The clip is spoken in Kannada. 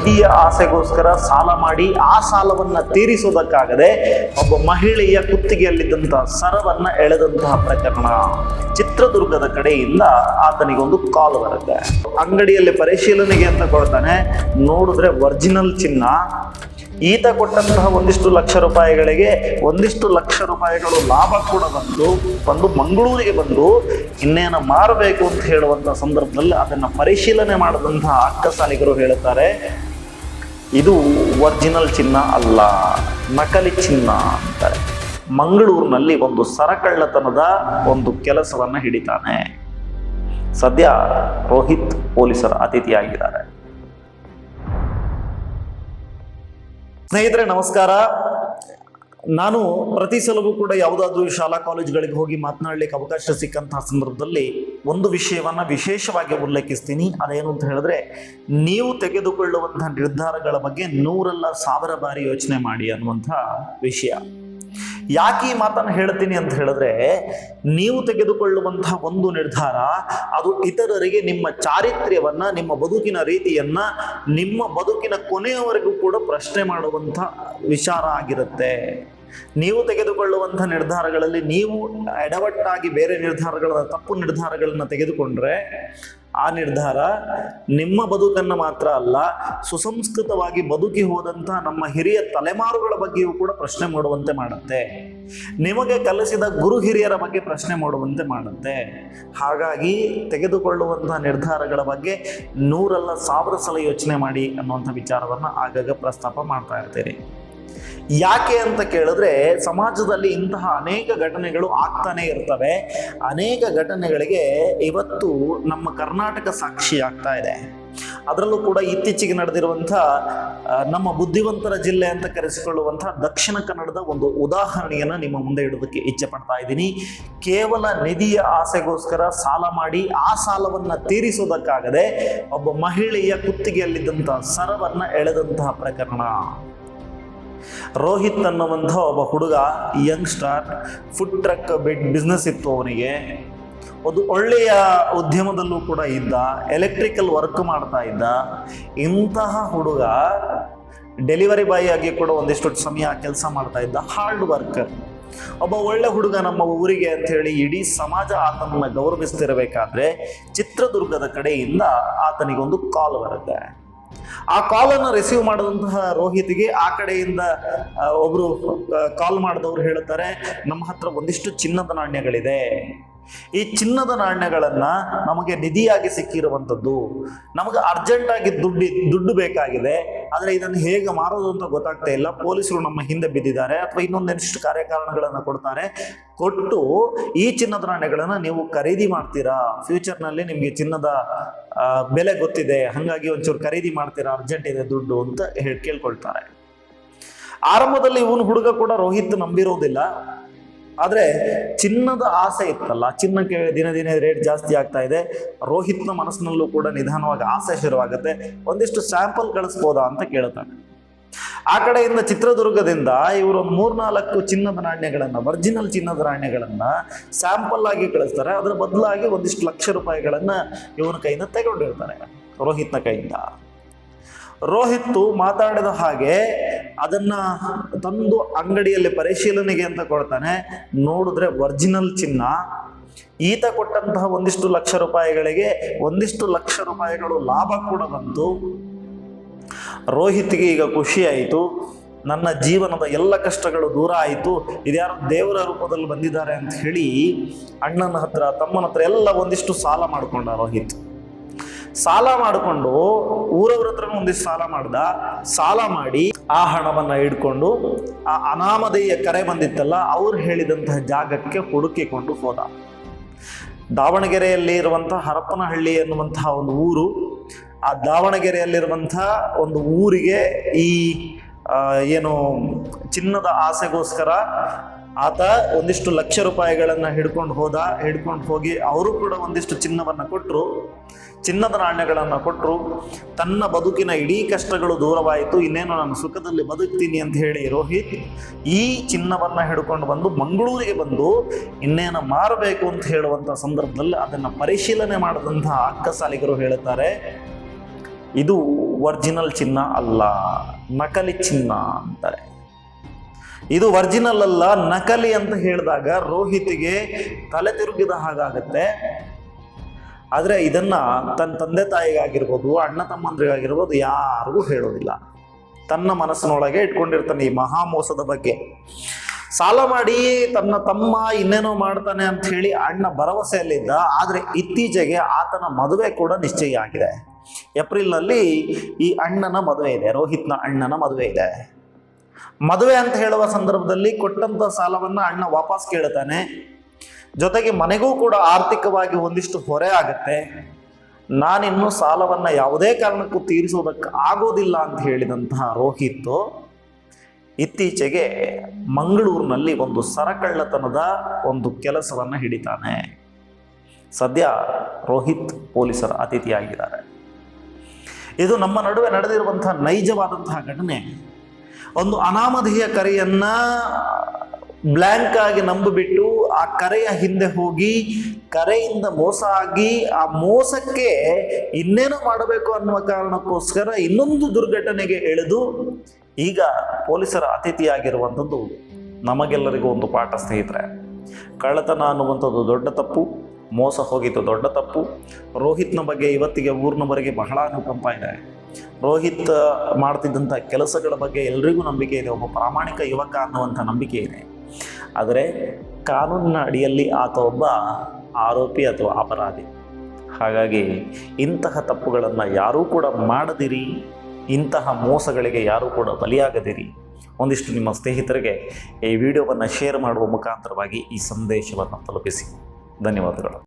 ನಿಧಿಯ ಆಸೆಗೋಸ್ಕರ ಸಾಲ ಮಾಡಿ ಆ ಸಾಲವನ್ನ ತೀರಿಸೋದಕ್ಕಾಗದೆ ಒಬ್ಬ ಮಹಿಳೆಯ ಕುತ್ತಿಗೆಯಲ್ಲಿದ್ದಂತಹ ಸರವನ್ನ ಎಳೆದಂತಹ ಪ್ರಕರಣ ಚಿತ್ರದುರ್ಗದ ಕಡೆಯಿಂದ ಆತನಿಗೊಂದು ಕಾಲ್ ಬರುತ್ತೆ. ಅಂಗಡಿಯಲ್ಲಿ ಪರಿಶೀಲನೆಗೆ ಅಂತ ಕೊಡ್ತಾನೆ. ನೋಡಿದ್ರೆ ಒರಿಜಿನಲ್ ಚಿನ್ನ. ಈತ ಕೊಟ್ಟಂತಹ ಒಂದಿಷ್ಟು ಲಕ್ಷ ರೂಪಾಯಿಗಳಿಗೆ ಒಂದಿಷ್ಟು ಲಕ್ಷ ರೂಪಾಯಿಗಳು ಲಾಭ ಕೂಡ ಬಂದು ಬಂದು ಮಂಗಳೂರಿಗೆ ಬಂದು ಇನ್ನೇನು ಮಾರಬೇಕು ಅಂತ ಹೇಳುವಂತಹ ಸಂದರ್ಭದಲ್ಲಿ ಅದನ್ನು ಪರಿಶೀಲನೆ ಮಾಡದಂತಹ ಅಕ್ಕಸಾಲಿಗರು ಹೇಳುತ್ತಾರೆ ಇದು ಒರಿಜಿನಲ್ ಚಿನ್ನ ಅಲ್ಲ, ನಕಲಿ ಚಿನ್ನ ಅಂತಾರೆ. ಮಂಗಳೂರಿನಲ್ಲಿ ಒಂದು ಸರಕಳ್ಳತನದ ಒಂದು ಕೆಲಸವನ್ನ ಹಿಡಿತಾನೆ. ಸದ್ಯ ರೋಹಿತ್ ಪೊಲೀಸರ ಅತಿಥಿಯಾಗಿದ್ದಾರೆ. ಸ್ನೇಹಿತರೆ, ನಮಸ್ಕಾರ. ನಾನು ಪ್ರತಿ ಸಲವೂ ಕೂಡ ಯಾವುದಾದ್ರೂ ಶಾಲಾ ಕಾಲೇಜುಗಳಿಗೆ ಹೋಗಿ ಮಾತನಾಡಲಿಕ್ಕೆ ಅವಕಾಶ ಸಿಕ್ಕಂತಹ ಸಂದರ್ಭದಲ್ಲಿ ಒಂದು ವಿಷಯವನ್ನ ವಿಶೇಷವಾಗಿ ಉಲ್ಲೇಖಿಸ್ತೀನಿ. ಅದೇನು ಅಂತ ಹೇಳಿದ್ರೆ, ನೀವು ತೆಗೆದುಕೊಳ್ಳುವಂತಹ ನಿರ್ಧಾರಗಳ ಬಗ್ಗೆ ನೂರಲ್ಲ ಸಾವಿರ ಬಾರಿ ಯೋಚನೆ ಮಾಡಿ ಅನ್ನುವಂಥ ವಿಷಯ. ಯಾಕೆ ಈ ಮಾತನ್ನು ಹೇಳ್ತೀನಿ ಅಂತ ಹೇಳಿದ್ರೆ, ನೀವು ತೆಗೆದುಕೊಳ್ಳುವಂತಹ ಒಂದು ನಿರ್ಧಾರ, ಅದು ಇತರರಿಗೆ ನಿಮ್ಮ ಚಾರಿತ್ರ್ಯವನ್ನ, ನಿಮ್ಮ ಬದುಕಿನ ರೀತಿಯನ್ನ, ನಿಮ್ಮ ಬದುಕಿನ ಕೊನೆಯವರೆಗೂ ಕೂಡ ಪ್ರಶ್ನೆ ಮಾಡುವಂಥ ವಿಚಾರ ಆಗಿರುತ್ತೆ. ನೀವು ತೆಗೆದುಕೊಳ್ಳುವಂಥ ನಿರ್ಧಾರಗಳಲ್ಲಿ ನೀವು ಎಡವಟ್ಟಾಗಿ ಬೇರೆ ನಿರ್ಧಾರಗಳನ್ನ, ತಪ್ಪು ನಿರ್ಧಾರಗಳನ್ನ ತೆಗೆದುಕೊಂಡ್ರೆ ಆ ನಿರ್ಧಾರ ನಿಮ್ಮ ಬದುಕನ್ನು ಮಾತ್ರ ಅಲ್ಲ, ಸುಸಂಸ್ಕೃತವಾಗಿ ಬದುಕಿ ಹೋದಂತಹ ನಮ್ಮ ಹಿರಿಯ ತಲೆಮಾರುಗಳ ಬಗ್ಗೆಯೂ ಕೂಡ ಪ್ರಶ್ನೆ ಮಾಡುವಂತೆ ಮಾಡುತ್ತೆ. ನಿಮಗೆ ಕಲಿಸಿದ ಗುರು ಹಿರಿಯರ ಬಗ್ಗೆ ಪ್ರಶ್ನೆ ಮಾಡುವಂತೆ ಮಾಡುತ್ತೆ. ಹಾಗಾಗಿ ತೆಗೆದುಕೊಳ್ಳುವಂತಹ ನಿರ್ಧಾರಗಳ ಬಗ್ಗೆ ನೂರಲ್ಲ ಸಾವಿರ ಸಲ ಯೋಚನೆ ಮಾಡಿ ಅನ್ನುವಂಥ ವಿಚಾರವನ್ನು ಆಗಾಗ ಪ್ರಸ್ತಾಪ ಮಾಡ್ತಾ ಇರ್ತೀರಿ. ಯಾಕೆ ಅಂತ ಕೇಳಿದ್ರೆ ಸಮಾಜದಲ್ಲಿ ಇಂತಹ ಅನೇಕ ಘಟನೆಗಳು ಆಗ್ತಾನೆ ಇರ್ತವೆ. ಅನೇಕ ಘಟನೆಗಳಿಗೆ ಇವತ್ತು ನಮ್ಮ ಕರ್ನಾಟಕ ಸಾಕ್ಷಿ ಆಗ್ತಾ ಇದೆ. ಅದರಲ್ಲೂ ಕೂಡ ಇತ್ತೀಚೆಗೆ ನಡೆದಿರುವಂಥ ನಮ್ಮ ಬುದ್ಧಿವಂತರ ಜಿಲ್ಲೆ ಅಂತ ಕರೆಸಿಕೊಳ್ಳುವಂಥ ದಕ್ಷಿಣ ಕನ್ನಡದ ಒಂದು ಉದಾಹರಣೆಯನ್ನು ನಿಮ್ಮ ಮುಂದೆ ಇಡೋದಕ್ಕೆ ಇಚ್ಛೆ ಪಡ್ತಾ ಇದ್ದೀನಿ. ಕೇವಲ ನಿಧಿಯ ಆಸೆಗೋಸ್ಕರ ಸಾಲ ಮಾಡಿ ಆ ಸಾಲವನ್ನ ತೀರಿಸೋದಕ್ಕಾಗದೆ, ಒಬ್ಬ ಮಹಿಳೆಯ ಕುತ್ತಿಗೆಯಲ್ಲಿದ್ದಂತಹ ಸರವನ್ನ ಎಳೆದಂತಹ ಪ್ರಕರಣ. ರೋಹಿತ್ ಅನ್ನುವಂಥ ಒಬ್ಬ ಹುಡುಗ ಯಂಗ್ ಸ್ಟಾರ್ ಫುಡ್ ಟ್ರಕ್ ಬಿಡ್ ಬಿಸ್ನೆಸ್ ಇತ್ತು ಅವನಿಗೆ. ಒಂದು ಒಳ್ಳೆಯ ಉದ್ಯಮದಲ್ಲೂ ಕೂಡ ಇದ್ದ ಎಲೆಕ್ಟ್ರಿಕಲ್ ವರ್ಕ್ ಮಾಡ್ತಾ ಇದ್ದ. ಇಂತಹ ಹುಡುಗ ಡೆಲಿವರಿ ಬಾಯ್ ಆಗಿ ಕೂಡ ಒಂದಿಷ್ಟು ಸಮಯ ಕೆಲಸ ಮಾಡ್ತಾ ಇದ್ದ ಹಾರ್ಡ್ ವರ್ಕರ್ ಒಬ್ಬ ಒಳ್ಳೆ ಹುಡುಗ ನಮ್ಮ ಊರಿಗೆ ಅಂತ ಹೇಳಿ ಇಡೀ ಸಮಾಜ ಆತನನ್ನು ಗೌರವಿಸ್ತಿರಬೇಕಾದ್ರೆ ಚಿತ್ರದುರ್ಗದ ಕಡೆಯಿಂದ ಆತನಿಗೊಂದು ಕಾಲ್ ಬರುತ್ತೆ. ಆ ಕಾಲನ್ನು ರಿಸೀವ್ ಮಾಡಿದಂತಹ ರೋಹಿತ್ಗೆ ಆ ಕಡೆಯಿಂದ ಒಬ್ರು ಕಾಲ್ ಮಾಡಿದವರು ಹೇಳುತ್ತಾರೆ, ನಮ್ಮ ಹತ್ರ ಒಂದಿಷ್ಟು ಚಿನ್ನದ ನಾಣ್ಯಗಳಿದೆ. ಈ ಚಿನ್ನದ ನಾಣ್ಯಗಳನ್ನ ನಮಗೆ ನಿಧಿಯಾಗಿ ಸಿಕ್ಕಿರುವಂಥದ್ದು, ನಮಗೆ ಅರ್ಜೆಂಟ್ ಆಗಿ ದುಡ್ಡು ದುಡ್ಡು ಬೇಕಾಗಿದೆ, ಆದರೆ ಇದನ್ನು ಹೇಗೆ ಮಾರೋದು ಅಂತ ಗೊತ್ತಾಗ್ತಾ ಇಲ್ಲ. ಪೊಲೀಸರು ನಮ್ಮ ಹಿಂದೆ ಬಿದ್ದಿದ್ದಾರೆ, ಅಥವಾ ಇನ್ನೊಂದೆಷ್ಟು ಕಾರ್ಯಕಾರಣಗಳನ್ನು ಕೊಡ್ತಾರೆ. ಕೊಟ್ಟು ಈ ಚಿನ್ನದ ನಾಣ್ಯಗಳನ್ನು ನೀವು ಖರೀದಿ ಮಾಡ್ತೀರಾ? ಫ್ಯೂಚರ್ನಲ್ಲಿ ನಿಮಗೆ ಚಿನ್ನದ ಬೆಲೆ ಗೊತ್ತಿದೆ, ಹಾಗಾಗಿ ಒಂಚೂರು ಖರೀದಿ ಮಾಡ್ತೀರಾ? ಅರ್ಜೆಂಟ್ ಇದೆ ದುಡ್ಡು ಅಂತ ಹೇಳಿ ಕೇಳ್ಕೊಳ್ತಾರೆ. ಆರಂಭದಲ್ಲಿ ಇವನು ಹುಡುಗ ಕೂಡ ರೋಹಿತ್ ನಂಬಿರೋದಿಲ್ಲ. ಆದರೆ ಚಿನ್ನದ ಆಸೆ ಇತ್ತಲ್ಲ, ಚಿನ್ನಕ್ಕೆ ದಿನ ದಿನ ರೇಟ್ ಜಾಸ್ತಿ ಆಗ್ತಾ ಇದೆ, ರೋಹಿತ್ನ ಮನಸ್ಸಿನಲ್ಲೂ ಕೂಡ ನಿಧಾನವಾಗಿ ಆಸೆ ಶುರುವಾಗುತ್ತೆ. ಒಂದಿಷ್ಟು ಸ್ಯಾಂಪಲ್ ಕಳಿಸ್ಬೋದಾ ಅಂತ ಕೇಳ್ತಾನೆ ಆ ಕಡೆಯಿಂದ ಚಿತ್ರದುರ್ಗದಿಂದ ಇವರು ಒಂದು ಮೂರ್ನಾಲ್ಕು ಚಿನ್ನದ ನಾಣ್ಯಗಳನ್ನ ಒರಿಜಿನಲ್ ಚಿನ್ನದ ನಾಣ್ಯಗಳನ್ನ ಸ್ಯಾಂಪಲ್ ಆಗಿ ಕಳಿಸ್ತಾರೆ. ಅದರ ಬದಲಾಗಿ ಒಂದಿಷ್ಟು ಲಕ್ಷ ರೂಪಾಯಿಗಳನ್ನ ಇವನ ಕೈಯಿಂದ ತಗೊಂಡಿರ್ತಾರೆ ರೋಹಿತ್ನ ಕೈಯಿಂದ. ರೋಹಿತ್ತು ಮಾತಾಡಿದ ಹಾಗೆ ಅದನ್ನ ತಂದು ಅಂಗಡಿಯಲ್ಲಿ ಪರಿಶೀಲನೆಗೆ ಅಂತ ಕೊಡ್ತಾನೆ. ನೋಡಿದ್ರೆ ಒರಿಜಿನಲ್ ಚಿನ್ನ. ಈತ ಕೊಟ್ಟಂತಹ ಒಂದಿಷ್ಟು ಲಕ್ಷ ರೂಪಾಯಿಗಳಿಗೆ ಒಂದಿಷ್ಟು ಲಕ್ಷ ರೂಪಾಯಿಗಳು ಲಾಭ ಕೂಡ ಬಂತು. ರೋಹಿತ್ಗೆ ಈಗ ಖುಷಿ ಆಯಿತು. ನನ್ನ ಜೀವನದ ಎಲ್ಲ ಕಷ್ಟಗಳು ದೂರ ಆಯಿತು. ಇದ್ಯಾರು ದೇವರ ರೂಪದಲ್ಲಿ ಬಂದಿದ್ದಾರೆ ಅಂತ ಹೇಳಿ ಅಣ್ಣನ ಹತ್ರ, ತಮ್ಮನ ಹತ್ರ ಎಲ್ಲ ಒಂದಿಷ್ಟು ಸಾಲ ಮಾಡಿಕೊಂಡ ರೋಹಿತ್. ಸಾಲ ಮಾಡಿಕೊಂಡು ಊರವ್ರ ಹತ್ರ ಒಂದಿಷ್ಟು ಸಾಲ ಮಾಡ್ದ. ಸಾಲ ಮಾಡಿ ಆ ಹಣವನ್ನ ಇಟ್ಕೊಂಡು ಆ ಅನಾಮಧೇಯ ಕರೆ ಬಂದಿತ್ತಲ್ಲ, ಅವ್ರು ಹೇಳಿದಂತಹ ಜಾಗಕ್ಕೆ ಹುಡುಕಿಕೊಂಡು ಹೋದ. ದಾವಣಗೆರೆಯಲ್ಲಿ ಇರುವಂತಹ ಹರಪನಹಳ್ಳಿ ಎನ್ನುವಂತಹ ಒಂದು ಊರು, ಆ ದಾವಣಗೆರೆಯಲ್ಲಿರುವಂತಹ ಒಂದು ಊರಿಗೆ ಈ ಏನು ಚಿನ್ನದ ಆಸೆಗೋಸ್ಕರ ಆತ ಒಂದಿಷ್ಟು ಲಕ್ಷ ರೂಪಾಯಿಗಳನ್ನ ಹಿಡ್ಕೊಂಡು ಹೋದ, ಹಿಡ್ಕೊಂಡು ಹೋಗಿ ಅವರು ಕೂಡ ಒಂದಿಷ್ಟು ಚಿನ್ನವನ್ನ ಕೊಟ್ಟರು ಚಿನ್ನದ ನಾಣ್ಯಗಳನ್ನು ಕೊಟ್ಟರು ತನ್ನ ಬದುಕಿನ ಇಡೀ ಕಷ್ಟಗಳು ದೂರವಾಯಿತು. ಇನ್ನೇನು ನಾನು ಸುಖದಲ್ಲಿ ಬದುಕ್ತೀನಿ ಅಂತ ಹೇಳಿ ರೋಹಿತ್ ಈ ಚಿನ್ನವನ್ನ ಹಿಡ್ಕೊಂಡು ಬಂದು ಮಂಗಳೂರಿಗೆ ಬಂದು ಇನ್ನೇನು ಮಾರಬೇಕು ಅಂತ ಹೇಳುವಂಥ ಸಂದರ್ಭದಲ್ಲಿ ಅದನ್ನು ಪರಿಶೀಲನೆ ಮಾಡಿದಂತಹ ಅಕ್ಕ ಸಾಲಿಗರು ಹೇಳುತ್ತಾರೆ, ಇದು ಒರಿಜಿನಲ್ ಚಿನ್ನ ಅಲ್ಲ, ನಕಲಿ ಚಿನ್ನ ಅಂತಾರೆ. ಇದು ಒರಿಜಿನಲ್ ಅಲ್ಲ, ನಕಲಿ ಅಂತ ಹೇಳಿದಾಗ ರೋಹಿತ್ಗೆ ತಲೆ ತಿರುಗಿದ ಹಾಗಾಗತ್ತೆ. ಆದರೆ ಇದನ್ನ ತನ್ನ ತಂದೆ ತಾಯಿಗಾಗಿರ್ಬೋದು, ಅಣ್ಣ ತಮ್ಮಂದ್ರಿಗಾಗಿರ್ಬೋದು ಯಾರಿಗೂ ಹೇಳೋದಿಲ್ಲ. ತನ್ನ ಮನಸ್ಸಿನೊಳಗೆ ಇಟ್ಕೊಂಡಿರ್ತಾನೆ ಈ ಮಹಾ ಮೋಸದ ಬಗ್ಗೆ. ಸಾಲ ಮಾಡಿ ತನ್ನ ತಮ್ಮ ಇನ್ನೇನೋ ಮಾಡ್ತಾನೆ ಅಂತ ಹೇಳಿ ಅಣ್ಣ ಭರವಸೆಯಲ್ಲಿದ್ದ, ಆದರೆ ಇತ್ತೀಚೆಗೆ ಆತನ ಮದುವೆ ಕೂಡ ನಿಶ್ಚಯ ಆಗಿದೆ. ಏಪ್ರಿಲ್ನಲ್ಲಿ ಈ ಅಣ್ಣನ ಮದುವೆ ಇದೆ, ರೋಹಿತ್ನ ಅಣ್ಣನ ಮದುವೆ ಇದೆ. ಮದುವೆ ಅಂತ ಹೇಳುವ ಸಂದರ್ಭದಲ್ಲಿ ಕೊಟ್ಟಂತ ಸಾಲವನ್ನ ಅಣ್ಣ ವಾಪಸ್ ಕೇಳ್ತಾನೆ ಜೊತೆಗೆ ಮನೆಗೂ ಕೂಡ ಆರ್ಥಿಕವಾಗಿ ಒಂದಿಷ್ಟು ಹೊರೆ ಆಗುತ್ತೆ. ನಾನಿನ್ನು ಸಾಲವನ್ನ ಯಾವುದೇ ಕಾರಣಕ್ಕೂ ತೀರಿಸೋದಕ್ಕೆ ಆಗೋದಿಲ್ಲ ಅಂತ ಹೇಳಿದಂತಹ ರೋಹಿತ್ ಇತ್ತೀಚೆಗೆ ಮಂಗಳೂರಿನಲ್ಲಿ ಒಂದು ಸರಕಳ್ಳತನದ ಒಂದು ಕೆಲಸವನ್ನ ಹಿಡಿತಾನೆ. ಸದ್ಯ ರೋಹಿತ್ ಪೊಲೀಸರ ಅತಿಥಿಯಾಗಿದ್ದಾರೆ. ಇದು ನಮ್ಮ ನಡುವೆ ನಡೆದಿರುವಂತಹ ನೈಜವಾದಂತಹ ಘಟನೆ. ಒಂದು ಅನಾಮಧೇಯ ಕರೆಯನ್ನ ಬ್ಲ್ಯಾಂಕ್ ಆಗಿ ನಂಬಿಬಿಟ್ಟು ಆ ಕರೆಯ ಹಿಂದೆ ಹೋಗಿ, ಕರೆಯಿಂದ ಮೋಸ ಆಗಿ ಆ ಮೋಸಕ್ಕೆ ಇನ್ನೇನೋ ಮಾಡಬೇಕು ಅನ್ನುವ ಕಾರಣಕ್ಕೋಸ್ಕರ ಇನ್ನೊಂದು ದುರ್ಘಟನೆಗೆ ಎಳೆದು ಈಗ ಪೊಲೀಸರ ಅತಿಥಿಯಾಗಿರುವಂಥದ್ದು ನಮಗೆಲ್ಲರಿಗೂ ಒಂದು ಪಾಠ ಸ್ನೇಹಿತರೆ. ಕಳ್ಳತನ ಅನ್ನುವಂಥದ್ದು ದೊಡ್ಡ ತಪ್ಪು. ಮೋಸ ಹೋಗಿದ್ದು ದೊಡ್ಡ ತಪ್ಪು. ರೋಹಿತ್ನ ಬಗ್ಗೆ ಇವತ್ತಿಗೆ ಊರಿನವರೆಗೆ ಬಹಳ ಅನುಕಂಪ ಇದೆ. ರೋಹಿತ್ ಮಾಡ್ತಿದ್ದಂಥ ಕೆಲಸಗಳ ಬಗ್ಗೆ ಎಲ್ರಿಗೂ ನಂಬಿಕೆ ಇದೆ. ಒಬ್ಬ ಪ್ರಾಮಾಣಿಕ ಯುವಕ ಅನ್ನುವಂಥ ನಂಬಿಕೆ ಇದೆ. ಆದರೆ ಕಾನೂನಿನ ಅಡಿಯಲ್ಲಿ ಆತ ಒಬ್ಬ ಆರೋಪಿ ಅಥವಾ ಅಪರಾಧಿ. ಹಾಗಾಗಿ ಇಂತಹ ತಪ್ಪುಗಳನ್ನು ಯಾರೂ ಕೂಡ ಮಾಡದಿರಿ. ಇಂತಹ ಮೋಸಗಳಿಗೆ ಯಾರೂ ಕೂಡ ಬಲಿಯಾಗದಿರಿ. ಒಂದಿಷ್ಟು ನಿಮ್ಮ ಸ್ನೇಹಿತರಿಗೆ ಈ ವಿಡಿಯೋವನ್ನು ಶೇರ್ ಮಾಡುವ ಮುಖಾಂತರವಾಗಿ ಈ ಸಂದೇಶವನ್ನು ತಲುಪಿಸಿ. ಧನ್ಯವಾದಗಳು.